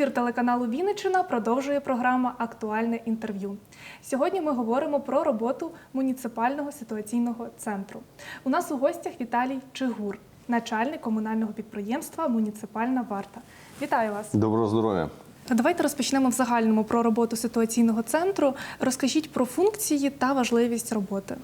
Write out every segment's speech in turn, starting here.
Ефір телеканалу Вінниччина продовжує програма Актуальне інтерв'ю. Сьогодні ми говоримо про роботу муніципального ситуаційного центру. У нас у гостях Віталій Чигур, начальник комунального підприємства Муніципальна варта. Вітаю вас! Доброго здоров'я. Давайте розпочнемо в загальному про роботу ситуаційного центру. Розкажіть про функції та важливість роботи.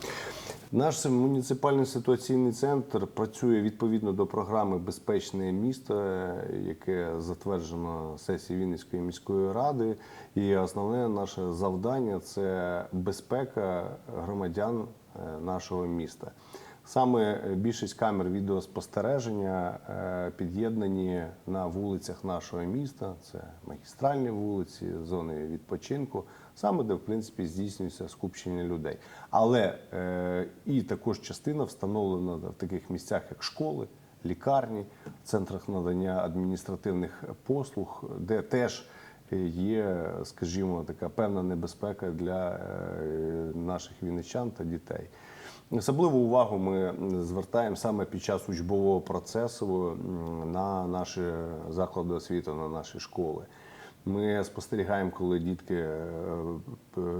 Наш муніципальний ситуаційний центр працює відповідно до програми Безпечне місто, яке затверджено сесією Вінницької міської ради. І основне наше завдання це безпека громадян е, нашого міста. Саме більшість камер відеоспостереження е, під'єднані на вулицях нашого міста. Це магістральні вулиці, зони відпочинку, саме де в принципі здійснюється скупчення людей. Але е, і також частина встановлена в таких місцях, як школи, лікарні, центрах надання адміністративних послуг, де теж є, скажімо, така певна небезпека для е, наших вінничан та дітей. Особливу увагу ми звертаємо саме під час учбового процесу на наші заклади освіти, на наші школи. Ми спостерігаємо, коли дітки е,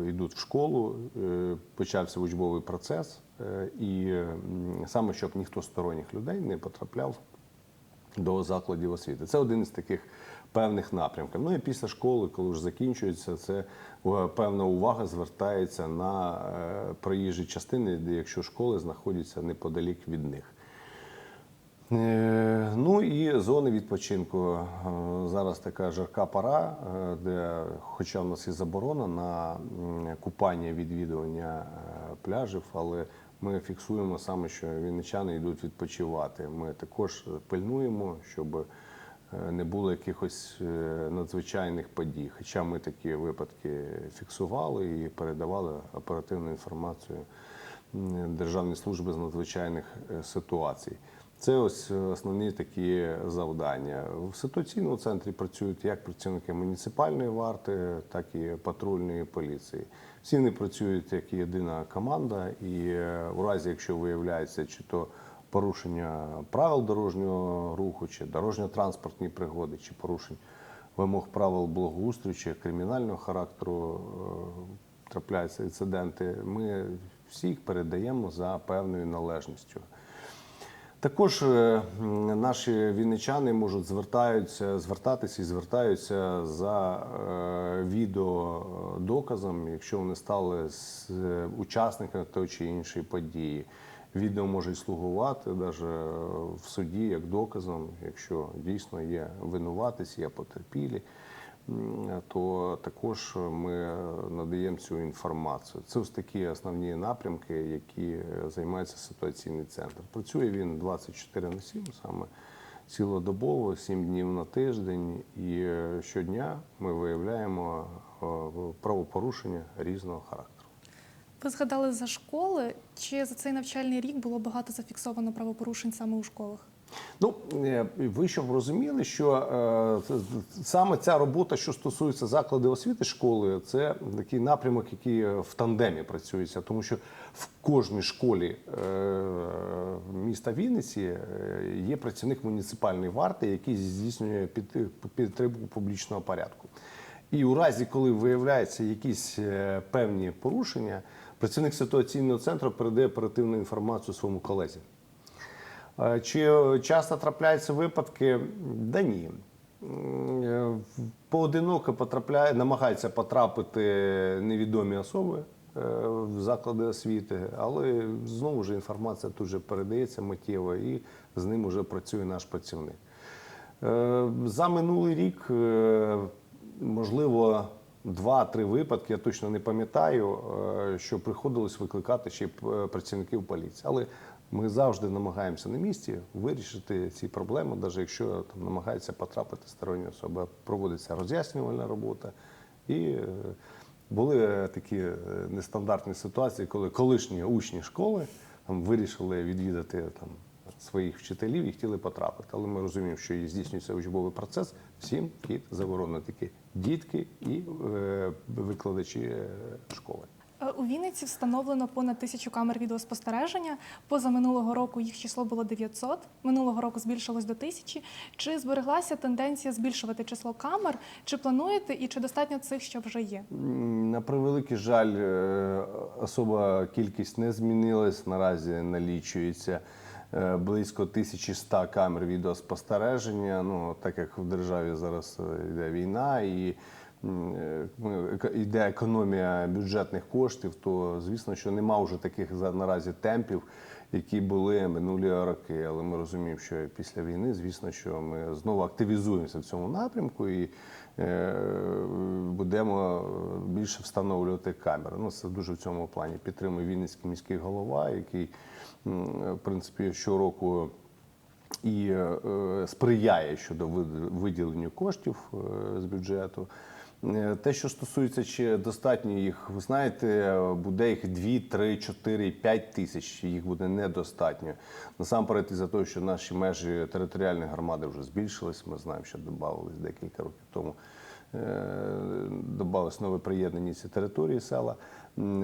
йдуть в школу, е, почався учбовий процес, е, і саме щоб ніхто з сторонніх людей не потрапляв до закладів освіти. Це один із таких певних напрямків. Ну і після школи, коли вже закінчується, це е, певна увага звертається на е, проїжджі частини, якщо школи знаходяться неподалік від них. Е, Ну і зони відпочинку. Зараз така жарка пора, де, хоча в нас і заборона на купання відвідування пляжів, але ми фіксуємо саме, що вінничани йдуть відпочивати. Ми також пильнуємо, щоб не було якихось е, надзвичайних подій. Хоча ми такі випадки фіксували і передавали оперативну інформацію м, Державної служби з надзвичайних е, ситуацій. Це ось основні такі завдання. В ситуаційному центрі працюють як працівники муніципальної варти, так і патрульної поліції. Всі вони працюють як єдина команда, і е, у разі, якщо виявляється, чи то порушення правил дорожнього руху, чи дорожньо-транспортні пригоди, чи порушень вимог правил благоустрою, чи кримінального характеру е, трапляються інциденти, ми всі їх передаємо за певною належністю. Також е, наші вінничани можуть звертаються, звертатися і звертаються за е, відеодоказом, якщо вони стали учасниками тої чи іншої події. Відео може слугувати навіть в суді як доказом, якщо дійсно є винуватець, є потерпілі, то також ми надаємо цю інформацію. Це ось такі основні напрямки, які е, займається ситуаційний центр. Працює він 24 на 7, саме цілодобово, 7 днів на тиждень, і е, щодня ми виявляємо е, правопорушення різного характеру. Ви згадали за школи. Чи за цей навчальний рік було багато зафіксовано правопорушень саме у школах? Ну, е, ви щоб розуміли, що е, саме ця робота, що стосується закладів освіти школи, це такий напрямок, який е, в тандемі працюється, тому що в кожній школі е, міста Вінниці е, є працівник муніципальної варти, який здійснює під- підтримку публічного порядку. І у разі, коли виявляються якісь певні порушення, працівник ситуаційного центру передає оперативну інформацію своєму колезі. Е, Чи часто трапляються випадки? Да ні. Е, Поодиноко потрапляє, намагаються потрапити невідомі особи е, в заклади освіти, але знову ж інформація тут же передається миттєво і з ним вже працює наш працівник. За минулий рік, можливо, два-три випадки, я точно не пам'ятаю, е, що приходилось викликати ще працівників поліції. Але ми завжди намагаємося на місці вирішити ці проблеми, навіть якщо там намагаються потрапити сторонні особи. Проводиться роз'яснювальна робота. І е, були такі е, нестандартні ситуації, коли колишні учні школи там вирішили відвідати там своїх вчителів і хотіли потрапити. Але ми розуміємо, що і здійснюється учбовий процес, всім вхід заборонено такі дітки і е, викладачі е, школи. Е, У Вінниці встановлено понад тисячу камер відеоспостереження. Поза минулого року їх число було 900, минулого року збільшилось до тисячі. Чи збереглася тенденція збільшувати число камер? Чи плануєте і чи достатньо цих, що вже є? На превеликий жаль, особа кількість не змінилась. Наразі налічується близько 1100 камер відеоспостереження. Ну так як в державі зараз е, йде війна і е, йде економія бюджетних коштів, то звісно, що нема вже таких наразі темпів, які були минулі роки. Але ми розуміємо, що після війни, звісно, що ми знову активізуємося в цьому напрямку і е, будемо більше встановлювати камери. Ну, це дуже в цьому плані підтримує Вінницький міський голова, який в принципі щороку і е, сприяє щодо вид- виділення коштів е, з бюджету. Е, Те, що стосується чи достатньо їх, ви знаєте, буде їх 2, 3, 4, 5 тисяч. Їх буде недостатньо. Насамперед, із за того, що наші межі територіальної громади вже збільшились. Ми знаємо, що додавались декілька років тому. Додавалось нове приєднані ці території села.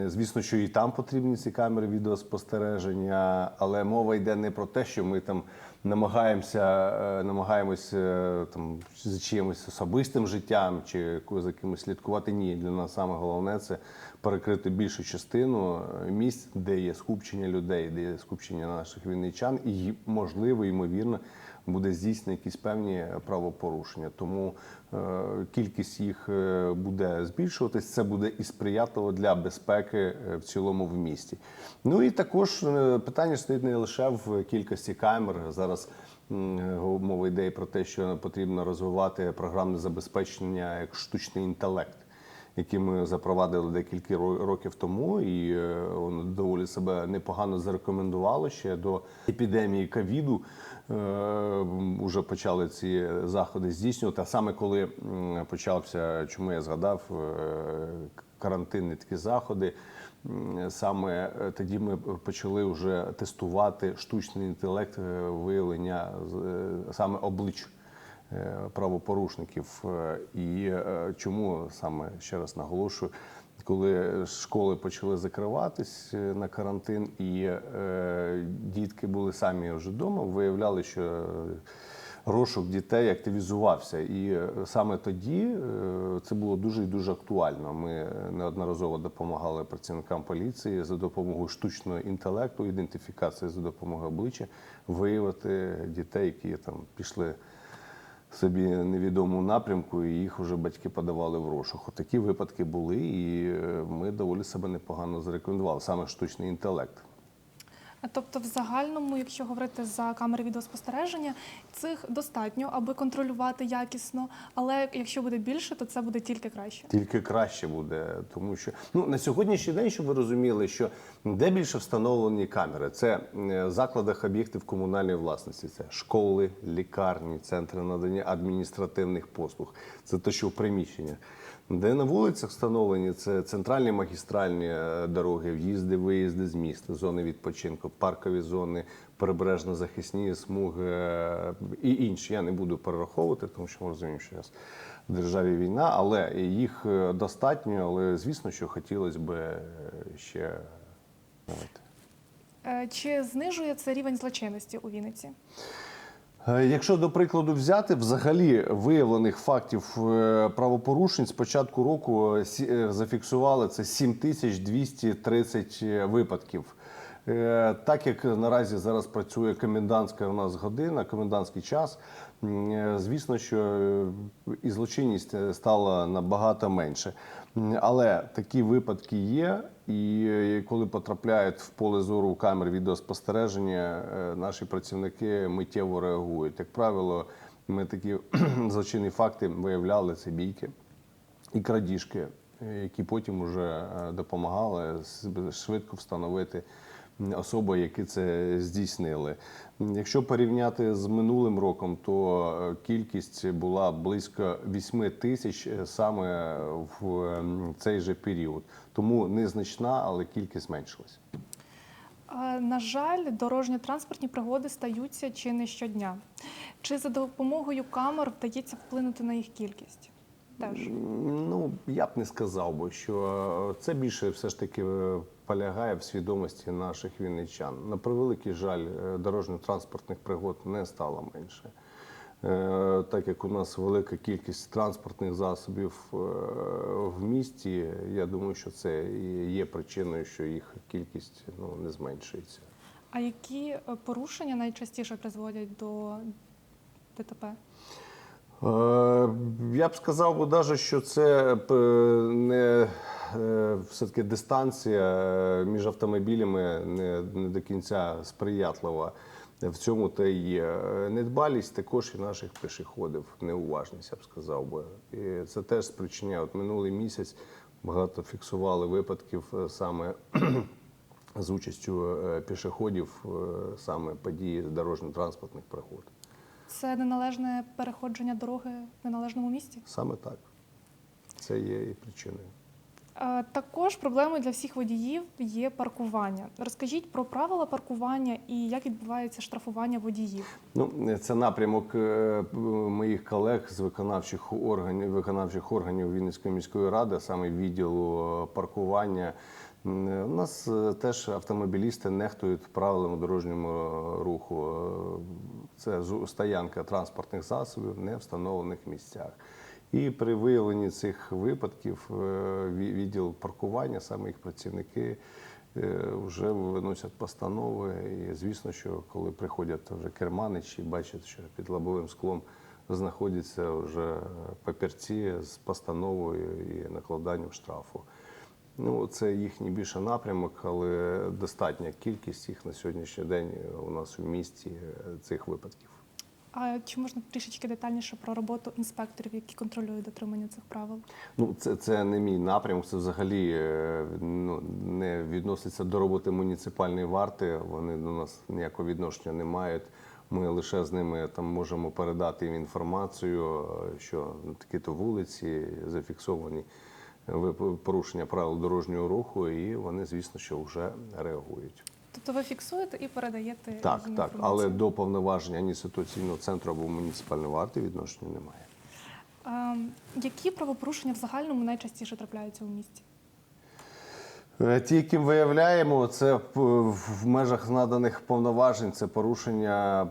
Звісно, що і там потрібні ці камери відеоспостереження, але мова йде не про те, що ми там намагаємося, е, намагаємося е, там за чимось особистим життям чи за кимось слідкувати. Ні, для нас саме головне це перекрити більшу частину е, місць, де є скупчення людей, де є скупчення наших вінничан, і можливо, ймовірно, буде здійснені якісь певні правопорушення. Тому е, кількість їх е, буде збільшуватись. Це буде і сприятливо для безпеки е, в цілому в місті. Ну і також питання стоїть не лише в кількості камер. Зараз мова йде про те, що потрібно розвивати програмне забезпечення як штучний інтелект які ми запровадили декілька ро- років тому, і е, воно доволі себе непогано зарекомендувало ще до епідемії ковіду. Вже почали ці заходи здійснювати. А саме коли почався, чому я згадав е, карантинні такі заходи. Саме е, тоді ми почали вже тестувати штучний інтелект е, виявлення е, саме облич е, правопорушників. Е, І е, чому саме ще раз наголошую, коли школи почали закриватись е, на карантин, і е, дітки були самі вже вдома, виявляли, що е, розшук дітей активізувався. І е, саме тоді е, це було дуже і дуже актуально. Ми неодноразово допомагали працівникам поліції за допомогою штучного інтелекту, ідентифікації за допомогою обличчя, виявити дітей, які там пішли собі невідому напрямку, і їх вже батьки подавали в розшук. Такі випадки були, і е, ми доволі себе непогано зарекомендували, саме штучний інтелект. Тобто, в загальному, якщо говорити за камери відеоспостереження, цих достатньо, аби контролювати якісно. Але якщо буде більше, то це буде тільки краще. Тільки краще буде, тому що ну на сьогоднішній день, щоб ви розуміли, що де більше встановлені камери, це е, в закладах об'єктів комунальної власності, це школи, лікарні, центри надання адміністративних послуг. Це те, що в приміщеннях. Де на вулицях встановлені це центральні магістральні е, дороги, в'їзди, виїзди з міста, зони відпочинку, паркові зони, прибережно-захисні смуги е, і інші. Я не буду перераховувати, тому що ми розуміємо, що зараз в державі війна, але їх е, достатньо. Але звісно, що хотілося б ще давайте. Чи знижує це рівень злочинності у Вінниці? Е, Якщо до прикладу взяти, взагалі виявлених фактів е, правопорушень з початку року е, зафіксували це 7230 випадків. Так як наразі зараз працює комендантська у нас година, комендантський час, звісно, що і злочинність стала набагато менше. Але такі випадки є, і е, коли потрапляють в поле зору камер відеоспостереження, е, наші працівники миттєво реагують. Як правило, ми такі злочинні факти виявляли це бійки і крадіжки, е, які потім вже допомагали швидко встановити особи, які це здійснили. Якщо порівняти з минулим роком, то е, кількість була близько 8 тисяч е, саме в ем, цей же період. Тому незначна, але кількість зменшилась. Е, На жаль, дорожньо-транспортні пригоди стаються чи не щодня. Чи за допомогою камер вдається вплинути на їх кількість? теж. Ну, я б не сказав би, що це більше все ж таки полягає в свідомості наших вінничан. На превеликий жаль, е, дорожньо-транспортних пригод не стало менше. Е, Так як у нас велика кількість транспортних засобів е, в місті, я думаю, що це і є причиною, що їх кількість ну, не зменшується. А які порушення найчастіше призводять до ДТП? Я б сказав даже, що це не все-таки дистанція е, між автомобілями не, не до кінця сприятлива. В цьому та й Е, недбалість також і наших пішоходів, неуважність, я б сказав би. І це теж спричиняє. От минулий місяць багато фіксували випадків е, саме з участю е, пішоходів, е, саме події дорожньо-транспортних пригод. Це неналежне переходження дороги в неналежному місці. Саме так. Це є і причиною. Е, Також проблемою для всіх водіїв є паркування. Розкажіть про правила паркування і як відбувається штрафування водіїв. Ну, це напрямок е, моїх колег з виконавчих органів, виконавчих органів Вінницької міської ради, саме відділу е, паркування. У нас теж автомобілісти нехтують правилами дорожнього руху. Це стоянка транспортних засобів в невстановлених місцях. І при виявленні цих випадків е, відділ паркування, саме їх працівники е, вже виносять постанови. І звісно, що коли приходять вже керманичі, бачать, що під лобовим склом знаходяться вже папірці з постановою і накладанням штрафу. Ну, це їхній більше напрямок, але достатня кількість їх на сьогоднішній день у нас в місті е, цих випадків. А чи можна трішечки детальніше про роботу інспекторів, які контролюють дотримання цих правил? Ну, це, це не мій напрямок, це взагалі е, ну, не відноситься до роботи муніципальної варти. Вони до нас ніякого відношення не мають. Ми лише з ними там можемо передати їм інформацію, е, що такі-то вулиці зафіксовані вип- порушення правил дорожнього руху, і вони, звісно, що вже реагують. Тобто ви фіксуєте і передаєте Так, так, але до повноважень ані ситуаційного центру або муніципальної варти відношення немає. Ем, які правопорушення в загальному найчастіше трапляються у місті? Е, Ті, які виявляємо, це в- межах наданих повноважень, це порушення е,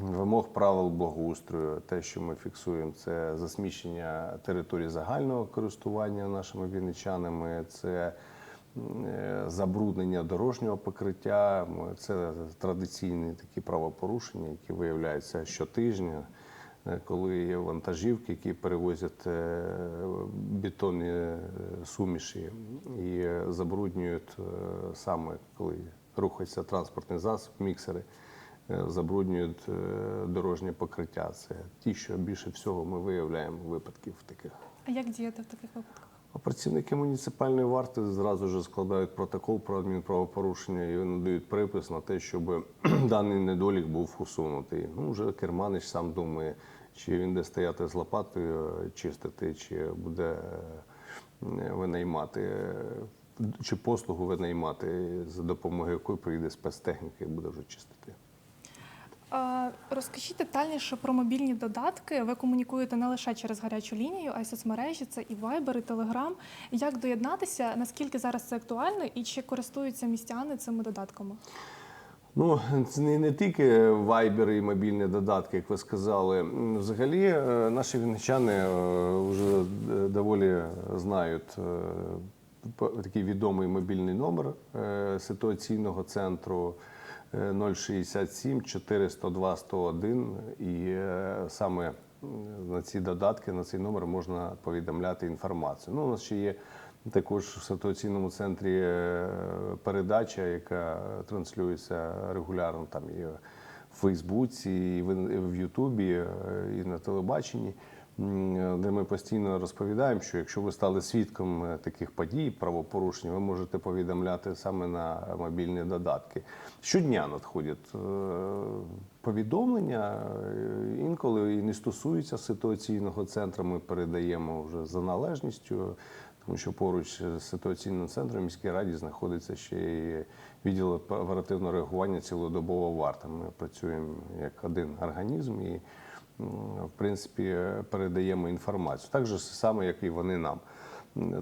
вимог правил благоустрою. Те, що ми фіксуємо, це засміщення території загального користування нашими вінничанами, це забруднення дорожнього покриття. Це традиційні такі правопорушення, які виявляються щотижня. Е, коли є вантажівки, які перевозять е, бетонні е, суміші і е, забруднюють е, саме, коли рухається транспортний засіб, міксери, е, забруднюють е, дорожнє покриття. Це ті, що більше всього ми виявляємо випадків таких. А як діяти в таких випадках? А працівники муніципальної варти зразу ж складають протокол про адмінправопорушення і надають припис на те, щоб даний недолік був усунутий. Ну, вже керманич сам думає, чи він буде стояти з лопатою, е, чистити, чи буде е, винаймати, е, чи послугу винаймати, за допомогою якої прийде спецтехніка і буде вже чистити. Розкажіть детальніше про мобільні додатки. Ви комунікуєте не лише через гарячу лінію, а й соцмережі, це і Viber, і Telegram. Як доєднатися? Наскільки зараз це актуально і чи користуються містяни цими додатками? Ну, це не, не тільки Viber і мобільні додатки, як ви сказали. Взагалі, е, наші вінничани е, вже е, доволі знають такий відомий мобільний номер ситуаційного центру 067 402 101. І е, саме на ці додатки, на цей номер можна повідомляти інформацію. Ну, у нас ще є також в ситуаційному центрі е, передача, яка транслюється регулярно там і в Фейсбуці, і в Ютубі, е, і на телебаченні, де ми постійно розповідаємо, що якщо ви стали свідком е, таких подій, правопорушень, ви можете повідомляти саме на мобільні додатки. Щодня надходять е, повідомлення, е, інколи і не стосуються ситуаційного центру. Ми передаємо вже за належністю. Тому що поруч з ситуаційним центром міській раді знаходиться ще й відділ оперативного реагування цілодобова варта. Ми працюємо як один організм і в принципі, передаємо інформацію. Так же саме, як і вони нам.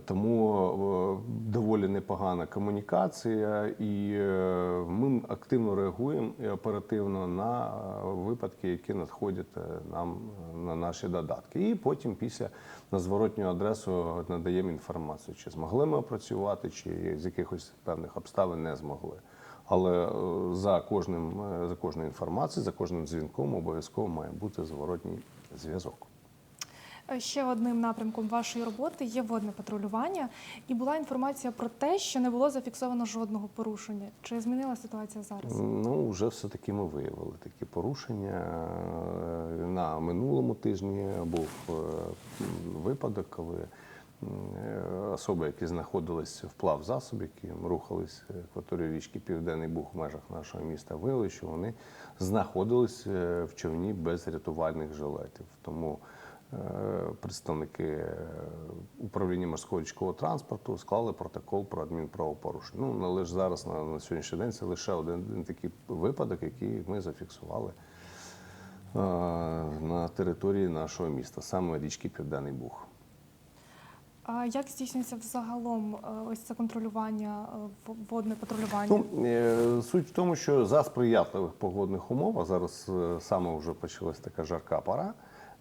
Тому е, доволі непогана комунікація, і е, ми активно реагуємо і оперативно на е, випадки, які надходять нам на наші додатки. І потім, після на зворотню адресу, надаємо інформацію, чи змогли ми опрацювати, чи з якихось певних обставин не змогли. Але за кожним за кожною інформацією, за кожним дзвінком обов'язково має бути зворотній зв'язок. Е, Ще одним напрямком вашої роботи є водне патрулювання, і була інформація про те, що не було зафіксовано жодного порушення. Чи змінила ситуація зараз? Ну, вже все-таки ми виявили такі порушення. Е, На минулому тижні був е, випадок, коли особи, які знаходились в плавзасобі, які рухались акваторією річки Південний Буг в межах нашого міста, виявили, що вони знаходились в човні без рятувальних жилетів. Тому представники е, управління морського річкового транспорту склали протокол про адмінправопорушення. Ну, ж зараз на, на сьогоднішній день це лише один, один такий випадок, який ми зафіксували е, на території нашого міста, саме річки Південний Буг. А як здійснюється взагалом е, ось це контролювання, е, водне патрулювання? Ну, е, суть в тому, що за сприятливих погодних умов, а зараз е, саме вже почалась така жарка пора.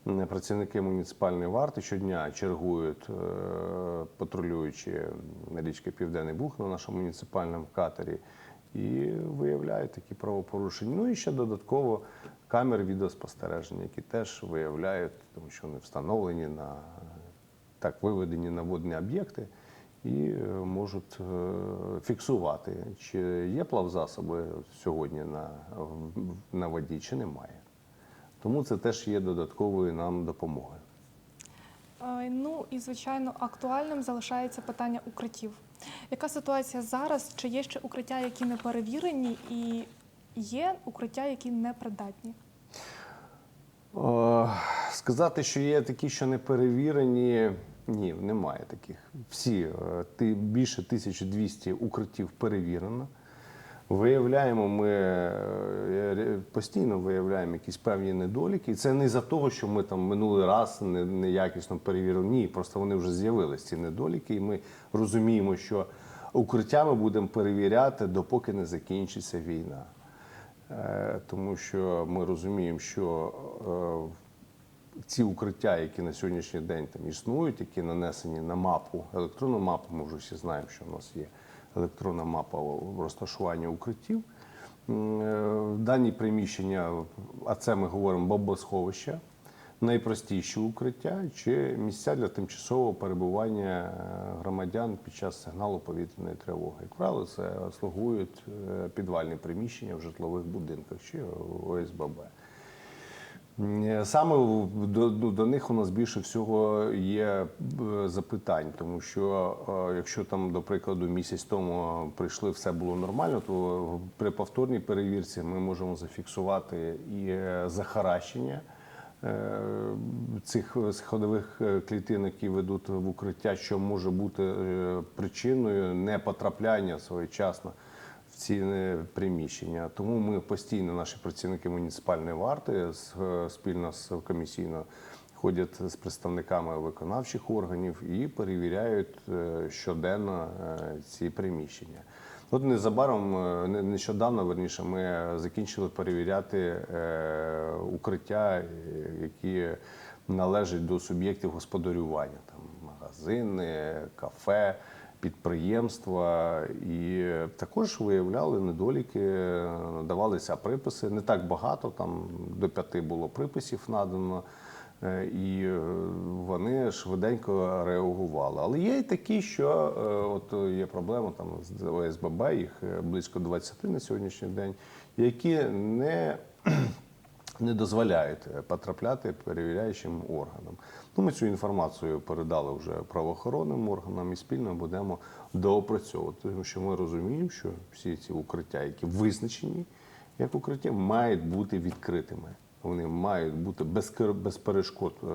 Працівники муніципальної варти щодня чергують, е, патрулюючи річки Південний Буг на нашому муніципальному катері і виявляють такі правопорушення. Ну і ще додатково камери відеоспостереження, які теж виявляють, тому що вони встановлені на так виведені на водні об'єкти і е, можуть е, фіксувати, чи є плавзасоби сьогодні на, на воді, чи немає. Тому це теж є додатковою нам допомогою. Ну і звичайно актуальним залишається питання укриттів. Яка ситуація зараз? Чи є ще укриття, які не перевірені, і є укриття, які не придатні? Сказати, що є такі, що не перевірені, ні, немає таких. Всі е, більше 1200 укриттів перевірено. Виявляємо, ми е, постійно виявляємо якісь певні недоліки. І це не за того, що ми там минулий раз не- неякісно перевірили. Ні, просто вони вже з'явились ці недоліки, і ми розуміємо, що укриття ми будемо перевіряти, допоки не закінчиться війна. Е, Тому що ми розуміємо, що е, ці укриття, які на сьогоднішній день там існують, які нанесені на мапу, електронну мапу, ми вже всі знаємо, що в нас є електронна мапа розташування укриттів. Е, Дані приміщення, а це ми говоримо бомбосховища, найпростіші укриття чи місця для тимчасового перебування е, громадян під час сигналу повітряної тривоги. Як правило, це слугують е, підвальні приміщення в житлових будинках чи ОСББ. М, Саме до, до, них у нас більше всього є е, запитань, тому що е, якщо там, до прикладу, місяць тому прийшли, все було нормально, то при повторній перевірці ми можемо зафіксувати і е, захаращення е, цих сходових е, клітин, які ведуть в укриття, що може бути е, причиною непотрапляння своєчасно в ці приміщення. Тому ми постійно, наші працівники муніципальної варти спільно з комісійно ходять з представниками виконавчих органів і перевіряють е, щоденно е, ці приміщення. От незабаром, е, не- нещодавно, верніше, ми закінчили перевіряти укриття, які належать до суб'єктів господарювання, там магазини, кафе підприємства і також виявляли недоліки, надавалися приписи. Не так багато, там до п'яти було приписів надано. е, І е, вони швиденько реагували. Але є і такі, що е, от є проблема там з ОСББ, їх близько 20 на сьогоднішній день, які не не дозволяють е, потрапляти перевіряючим органам. Ну, ми цю інформацію передали вже правоохоронним органам і спільно будемо доопрацьовувати, тому що ми розуміємо, що всі ці укриття, які визначені як укриття, мають бути відкритими. Вони мають бути без, без перешкод е,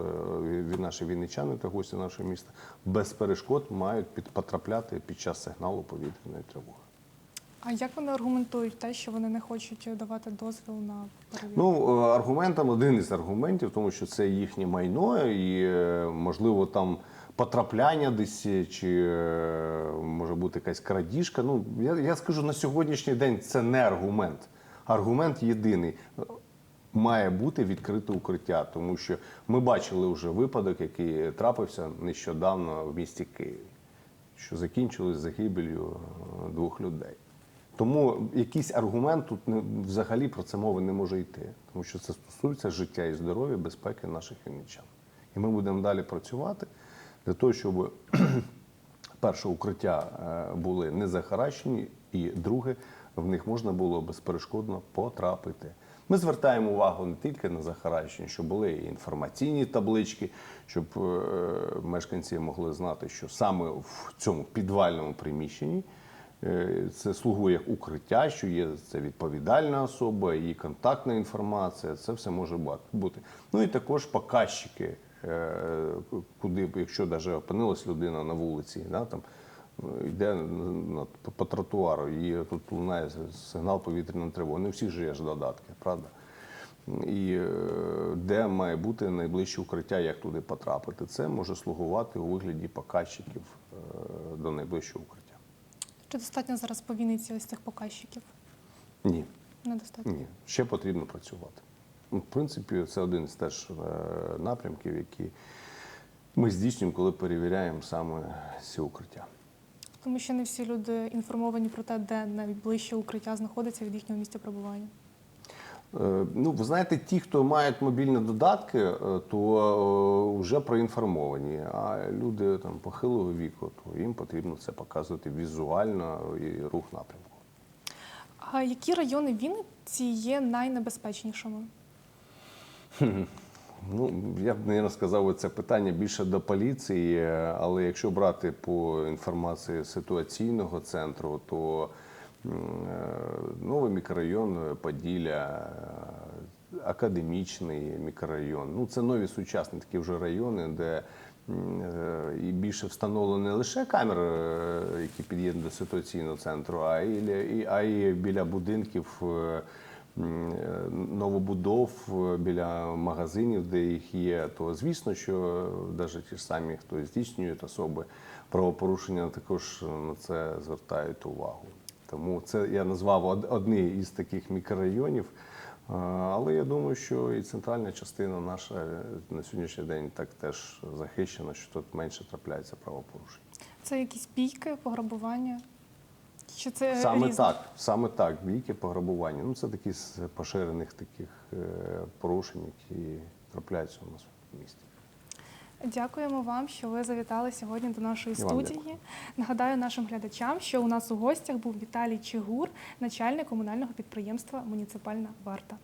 від наші вінничани та гості нашого міста, без перешкод мають під, потрапляти під час сигналу повітряної тривоги. А як вони аргументують те, що вони не хочуть давати дозвіл на перевірку? Ну, е, аргументом один із аргументів, тому що це їхнє майно, і е, можливо там потрапляння десь, е, чи може бути якась крадіжка. Ну, я, я скажу на сьогоднішній день це не аргумент. Аргумент єдиний. Має бути відкрите укриття, тому що ми бачили вже випадок, який трапився нещодавно в місті Києві, що закінчилось загибелью двох людей. Тому якийсь аргумент тут не, взагалі про це мови не може йти, тому що це стосується життя і здоров'я, безпеки наших вінничан. І ми будемо далі працювати для того, щоб перше укриття е, були не захаращені, і друге, в них можна було безперешкодно потрапити. Ми звертаємо увагу не тільки на захаращення, щоб були і інформаційні таблички, щоб е, мешканці могли знати, що саме в цьому підвальному приміщенні це слугує як укриття, що є це відповідальна особа, її контактна інформація. Це все може бути. Ну і також показчики, е, куди якщо навіть опинилась людина на вулиці, да, там е, йде по, тротуару, і тут лунає сигнал повітряної тривоги. Не всі ж є ж додатки, правда? І е, де має бути найближче укриття, як туди потрапити. Це може слугувати у вигляді показчиків е, до найближчого укриття. Чи достатньо зараз по Вінниці ось цих показчиків? Ні, Недостатньо. ні, ще потрібно працювати. Ну, В принципі, це один з теж е, напрямків, які ми здійснюємо, коли перевіряємо саме ці укриття. Тому що не всі люди інформовані про те, де найближче укриття знаходиться від їхнього місця перебування. Е, Ну, ви знаєте, ті, хто мають мобільні додатки, е, то е, вже проінформовані. А люди там похилого віку, то їм потрібно це показувати візуально і рух напрямку. А які райони Вінниці є найнебезпечнішими? Ну, я б не сказав, це питання більше до поліції, але якщо брати по інформації ситуаційного центру, то е, новий мікрорайон Поділля, е, академічний мікрорайон. Ну, це нові сучасні такі вже райони, де і більше встановлено не лише камери, е, які під'єднані до ситуаційного центру, а й, а й біля будинків. е, е, новобудов е, біля магазинів, де їх є, то звісно, що навіть ті ж самі, хто здійснює особи правопорушення, також на це звертають увагу. Тому це я назвав од- одні із таких мікрорайонів. Але я думаю, що і центральна частина наша на сьогоднішній день так теж захищена, що тут менше трапляється правопорушень. Це якісь бійки, пограбування? Чи це Саме різне? так, саме так, бійки, пограбування. Ну це такі з поширених таких е, порушень, які трапляються у нас в місті. Дякуємо вам, що ви завітали сьогодні до нашої І студії. Нагадаю нашим глядачам, що у нас у гостях був Віталій Чигур, начальник комунального підприємства Муніципальна варта.